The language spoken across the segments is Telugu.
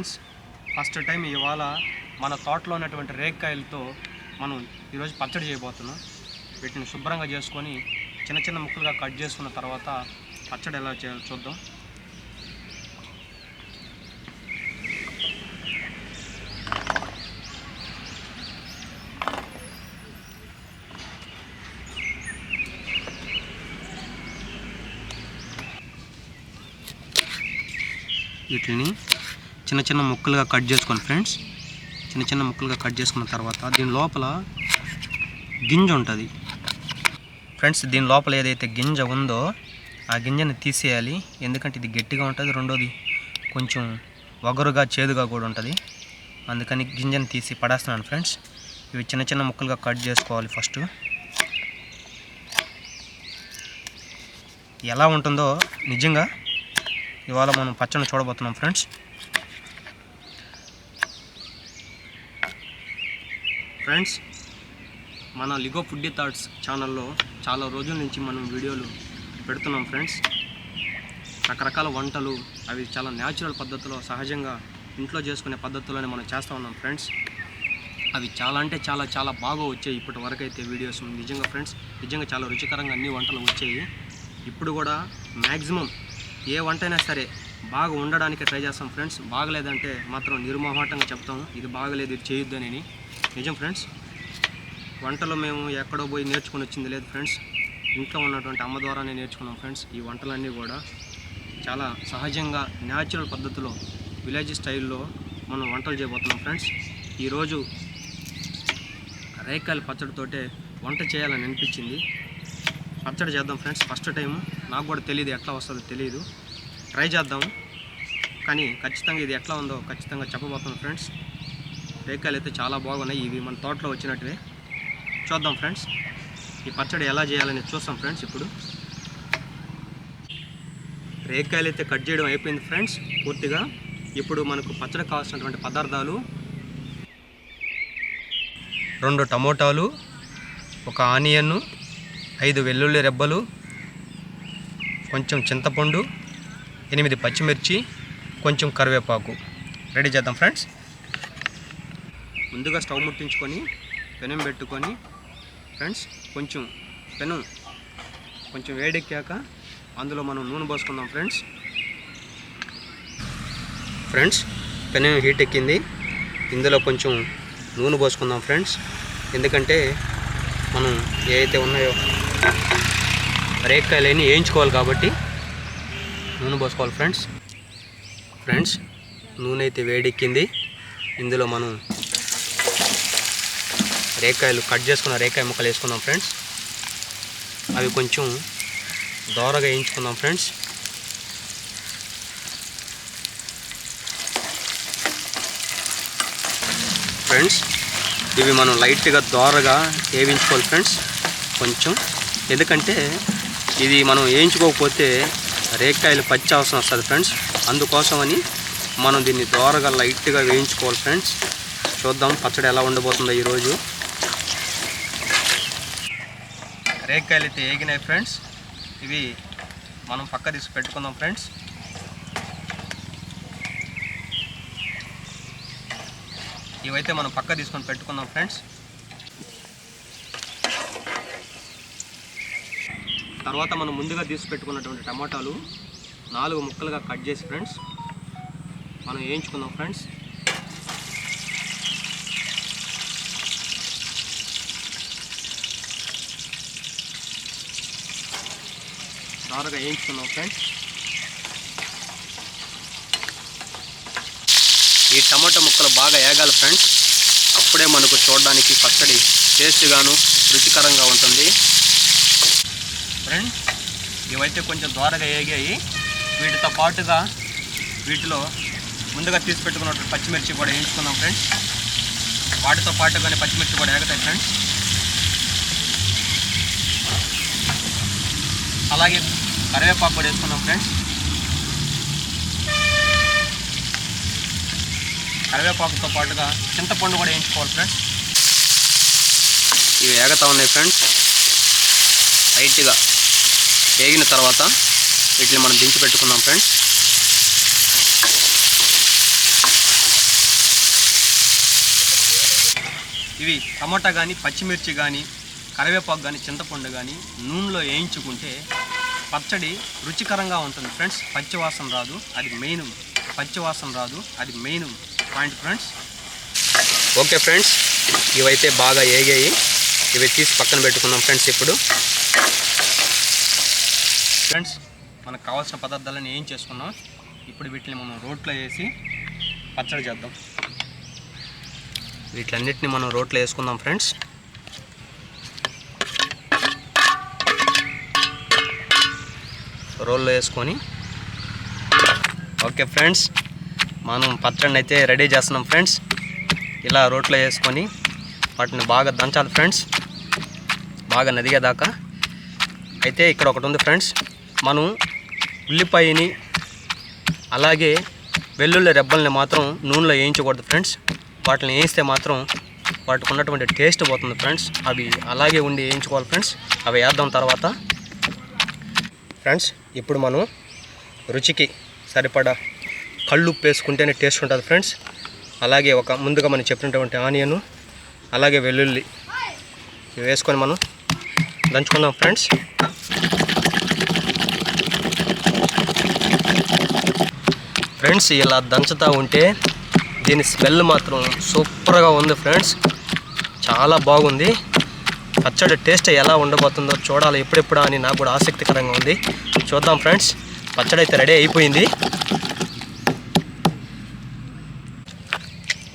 ఫ్రెండ్స్ ఫస్ట్ టైం ఇవాళ మన తోటలో ఉన్నటువంటి రేక్కాయలతో మనం ఈరోజు పచ్చడి చేయబోతున్నాం. వీటిని శుభ్రంగా చేసుకొని చిన్న చిన్న ముక్కలుగా కట్ చేసుకున్న తర్వాత పచ్చడి ఎలా చేయాలో చూద్దాం. వీటిని చిన్న చిన్న ముక్కలుగా కట్ చేసుకోండి ఫ్రెండ్స్ చిన్న చిన్న ముక్కలుగా కట్ చేసుకున్న తర్వాత దీని లోపల గింజ ఉంటుంది. ఫ్రెండ్స్ దీని లోపల ఏదైతే గింజ ఉందో ఆ గింజని తీసేయాలి. ఎందుకంటే ఇది గట్టిగా ఉంటుంది. రెండోది కొంచెం వగరుగా చేదుగా కూడా ఉంటుంది. అందుకని గింజని తీసి పడేస్తున్నాను ఫ్రెండ్స్. ఇవి చిన్న చిన్న ముక్కలుగా కట్ చేసుకోవాలి ఫస్ట్. ఎలా ఉంటుందో నిజంగా ఇవాళ మనం పచ్చడి చూడబోతున్నాం ఫ్రెండ్స్. ఫ్రెండ్స్ మన లిగో ఫుడ్డీ థాట్స్ ఛానల్లో చాలా రోజుల నుంచి మనం వీడియోలు పెడుతున్నాం ఫ్రెండ్స్ రకరకాల వంటలు అవి చాలా న్యాచురల్ పద్ధతిలో సహజంగా ఇంట్లో చేసుకునే పద్ధతిలోనే మనం చేస్తూ ఉన్నాం ఫ్రెండ్స్ అవి చాలా అంటే చాలా చాలా బాగా వచ్చాయి ఇప్పటి వరకు అయితే వీడియోస్ నిజంగా ఫ్రెండ్స్ నిజంగా చాలా రుచికరంగా అన్ని వంటలు వచ్చాయి. ఇప్పుడు కూడా మ్యాక్సిమం ఏ వంట అయినా సరే బాగా ఉండడానికి ట్రై చేస్తాం ఫ్రెండ్స్ బాగలేదంటే మాత్రం నిర్మోహాటంగా చెప్తాం. ఇది బాగలేదు ఇది చేయొద్దని నిజం ఫ్రెండ్స్ వంటలు మేము ఎక్కడో పోయి నేర్చుకుని వచ్చింది లేదు ఫ్రెండ్స్. ఇంట్లో ఉన్నటువంటి అమ్మ ద్వారానే నేర్చుకున్నాం ఫ్రెండ్స్ ఈ వంటలన్నీ కూడా. చాలా సహజంగా న్యాచురల్ పద్ధతిలో విలేజ్ స్టైల్లో మనం వంటలు చేయబోతున్నాం ఫ్రెండ్స్. ఈరోజు రేకాయల పచ్చడితోటే వంట చేయాలని అనిపించింది. పచ్చడి చేద్దాం ఫ్రెండ్స్. ఫస్ట్ టైం నాకు కూడా తెలియదు ఎట్లా వస్తుందో తెలియదు ట్రై చేద్దాం. కానీ ఖచ్చితంగా ఇది ఎట్లా ఉందో ఖచ్చితంగా చెప్పబోతున్నాం ఫ్రెండ్స్. రేకాయలు అయితే చాలా బాగున్నాయి. ఇవి మన తోటలో వచ్చినట్టువే. చూద్దాం ఫ్రెండ్స్. ఈ పచ్చడి ఎలా చేయాలని చూస్తాం ఫ్రెండ్స్ ఇప్పుడు. రేకాయలు అయితే కట్ చేయడం అయిపోయింది ఫ్రెండ్స్ పూర్తిగా. ఇప్పుడు మనకు పచ్చడి కావాల్సినటువంటి పదార్థాలు. రెండు టమోటాలు ఒక ఆనియన్ ఐదు వెల్లుల్లి రెబ్బలు కొంచెం చింతపండు ఎనిమిది పచ్చిమిర్చి కొంచెం కరివేపాకు. రెడీ చేద్దాం ఫ్రెండ్స్. ముందుగా స్టవ్ ముట్టించుకొని పెనం పెట్టుకొని ఫ్రెండ్స్ కొంచెం పెనం కొంచెం వేడెక్కాక అందులో మనం నూనె పోసుకుందాం ఫ్రెండ్స్. ఫ్రెండ్స్ పెనం హీట్ ఎక్కింది ఇందులో కొంచెం నూనె పోసుకుందాం ఫ్రెండ్స్. ఎందుకంటే మనం ఏ అయితే ఉన్నాయో రేక్కాయలని వేయించుకోవాలి కాబట్టి నూనె పోసుకోవాలి ఫ్రెండ్స్. ఫ్రెండ్స్ నూనె అయితే వేడెక్కింది. ఇందులో మనం రేకాయలు కట్ చేసుకున్న రేకాయ ముక్కలు వేసుకుందాం ఫ్రెండ్స్. అవి కొంచెం దోరగా వేయించుకుందాం ఫ్రెండ్స్. ఫ్రెండ్స్ ఇవి మనం లైట్గా దోరగా వేయించుకోవాలి ఫ్రెండ్స్. కొంచెం. ఎందుకంటే ఇది మనం వేయించుకోకపోతే రేకాయలు పచ్చి అవసరం వస్తుంది ఫ్రెండ్స్. అందుకోసమని మనం దీన్ని దోరగా లైట్గా వేయించుకోవాలి ఫ్రెండ్స్. చూద్దాం పచ్చడి ఎలా ఉండబోతుందో ఈరోజు. రేకాయలు అయితే ఏగినాయి ఫ్రెండ్స్. ఇవి మనం పక్క తీసి పెట్టుకుందాం ఫ్రెండ్స్. ఇవైతే మనం పక్క తీసుకొని పెట్టుకుందాం ఫ్రెండ్స్. తర్వాత మనం ముందుగా తీసి పెట్టుకున్నటువంటి టమాటాలు నాలుగు ముక్కలుగా కట్ చేసి ఫ్రెండ్స్ మనం వేయించుకుందాం ఫ్రెండ్స్. దారుగా వేయించుకున్నాం ఫ్రెండ్స్ ఈ టమాటా ముక్కలు బాగా వేగాలి ఫ్రెండ్స్ అప్పుడే మనకు చూడడానికి పచ్చడి టేస్ట్గాను రుచికరంగా ఉంటుంది. ఫ్రెండ్స్ ఇవైతే కొంచెం దోరగా వేగాయి వీటితో పాటుగా వీటిలో ముందుగా తీసి పెట్టుకున్నటువంటి పచ్చిమిర్చి కూడా వేయించుకుందాం ఫ్రెండ్స్ వాటితో పాటుగానే పచ్చిమిర్చి కూడా వేగుతాయి ఫ్రెండ్స్ అలాగే కరివేపాకు కూడా వేసుకున్నాం ఫ్రెండ్స్. కరివేపాకుతో పాటుగా చింతపండు కూడా వేయించుకోవాలి ఫ్రెండ్స్. ఇవి ఏగతా ఉన్నాయి ఫ్రెండ్స్. హైట్గా వేగిన తర్వాత వీటిని మనం దించి పెట్టుకున్నాం ఫ్రెండ్స్. ఇవి టమాటా కానీ పచ్చిమిర్చి కానీ కరివేపాకు కానీ చింతపండు కానీ నూనెలో వేయించుకుంటే పచ్చడి రుచికరంగా ఉంటుంది. ఫ్రెండ్స్ పచ్చివాసన రాదు. అది మెయిన్. పచ్చివాసన రాదు. అది main point friends. Okay friends ఇవైతే బాగా ఏగాయి. ఇవి తీసి పక్కన పెట్టుకుందాం ఫ్రెండ్స్ ఇప్పుడు. ఫ్రెండ్స్ మనకు కావాల్సిన పదార్థాలను ఏం చేసుకున్నాం? ఇప్పుడు వీటిని మనం రోట్లో వేసి పచ్చడి చేద్దాం. వీటిలన్నిటిని మనం రోట్లో వేసుకుందాం ఫ్రెండ్స్. రోల్లో వేసుకొని. ఓకే ఫ్రెండ్స్ మనం పచ్చడిని అయితే రెడీ చేస్తున్నాం ఫ్రెండ్స్. ఇలా రోట్లో వేసుకొని వాటిని బాగా దంచాలి ఫ్రెండ్స్. బాగా నదిగేదాకా. అయితే ఇక్కడ ఒకటి ఉంది ఫ్రెండ్స్ మనం ఉల్లిపాయని అలాగే వెల్లుల్లి రెబ్బల్ని మాత్రం నూనెలో వేయించకూడదు ఫ్రెండ్స్. వాటిని వేయిస్తే మాత్రం వాటికి ఉన్నటువంటి టేస్ట్ పోతుంది ఫ్రెండ్స్. అవి అలాగే ఉండి వేయించుకోవాలి ఫ్రెండ్స్. అవి వేద్దాం తర్వాత. ఫ్రెండ్స్ ఇప్పుడు మనం రుచికి సరిపడా కళ్ళు ఉప్పు వేసుకుంటేనే టేస్ట్ ఉంటుంది ఫ్రెండ్స్. అలాగే ఒక ముందుగా మనం చెప్పినటువంటి ఆనియన్ అలాగే వెల్లుల్లి ఇవి వేసుకొని మనం దంచుకుందాం ఫ్రెండ్స్. ఫ్రెండ్స్ ఇలా దంచుతూ ఉంటే దీని స్మెల్ మాత్రం సూపర్గా ఉంది ఫ్రెండ్స్. చాలా బాగుంది. పచ్చడి టేస్ట్ ఎలా ఉండబోతుందో చూడాలి. ఎప్పుడెప్పుడు అని నాకు కూడా ఆసక్తికరంగా ఉంది. చూద్దాం ఫ్రెండ్స్. పచ్చడి అయితే రెడీ అయిపోయింది.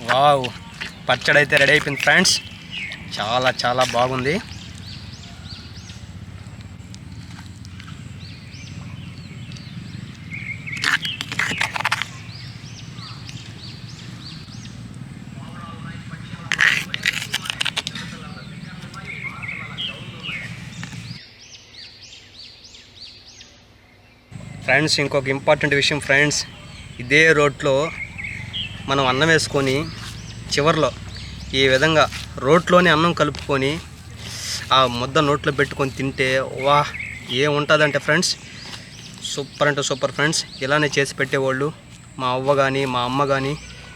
వావ్ పచ్చడి అయితే రెడీ అయిపోయింది ఫ్రెండ్స్. చాలా చాలా బాగుంది. ఫ్రెండ్స్ ఇంకొక ఇంపార్టెంట్ విషయం ఫ్రెండ్స్ ఇదే రోడ్లో మనం అన్నం వేసుకొని చివర్లో ఈ విధంగా రోట్లోనే అన్నం కలుపుకొని ఆ ముద్ద నోట్లో పెట్టుకొని తింటే వా ఏముంటుందంటే ఫ్రెండ్స్ సూపర్ అంటే సూపర్ ఫ్రెండ్స్ ఇలానే చేసి పెట్టేవాళ్ళు మా అవ్వ కానీ మా అమ్మ కానీ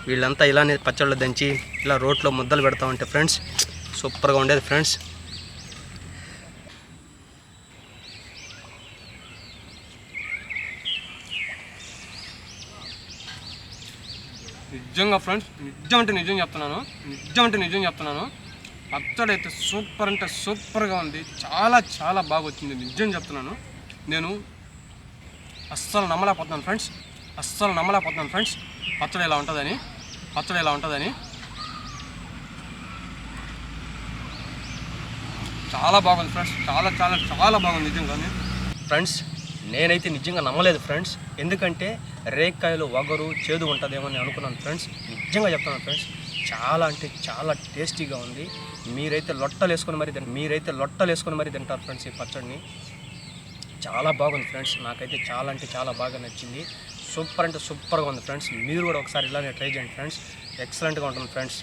వీళ్ళంతా ఇలానే పచ్చళ్ళు దంచి ఇలా రోట్లో ముద్దలు పెడతా ఉంటే ఫ్రెండ్స్ సూపర్గా ఉండేది ఫ్రెండ్స్. నిజంగా ఫ్రెండ్స్ నిజం అంటే నిజం చెప్తున్నాను. నిజం అంటే నిజం చెప్తున్నాను. పచ్చడి అయితే సూపర్ అంటే సూపర్గా ఉంది. చాలా చాలా బాగా వచ్చింది. నిజం చెప్తున్నాను. నేను అస్సలు నమ్మలేకపోతున్నాను ఫ్రెండ్స్ అస్సలు నమ్మలేకపోతున్నాను ఫ్రెండ్స్ పచ్చడి ఇలా ఉంటుందని పచ్చడి ఇలా ఉంటుందని. చాలా బాగుంది ఫ్రెండ్స్ చాలా చాలా చాలా బాగుంది నిజంగా ఫ్రెండ్స్ నేనైతే నిజంగా నమ్మలేదు ఫ్రెండ్స్ ఎందుకంటే రేక్కాయలు వగరు చేదు ఉంటుందేమో అని అనుకున్నాను ఫ్రెండ్స్. నిజంగా చెప్తున్నాను ఫ్రెండ్స్ చాలా అంటే చాలా టేస్టీగా ఉంది. మీరైతే లొట్టలు వేసుకొని మరీ తింటారు మీరైతే లొట్టలు వేసుకొని మరీ తింటారు ఫ్రెండ్స్ ఈ పచ్చడిని. చాలా బాగుంది ఫ్రెండ్స్ నాకైతే చాలా అంటే చాలా బాగా నచ్చింది. సూపర్ అంటే సూపర్గా ఉంది ఫ్రెండ్స్ మీరు కూడా ఒకసారి ఇలానే ట్రై చేయండి ఫ్రెండ్స్. ఎక్సలెంట్గా ఉంటుంది ఫ్రెండ్స్.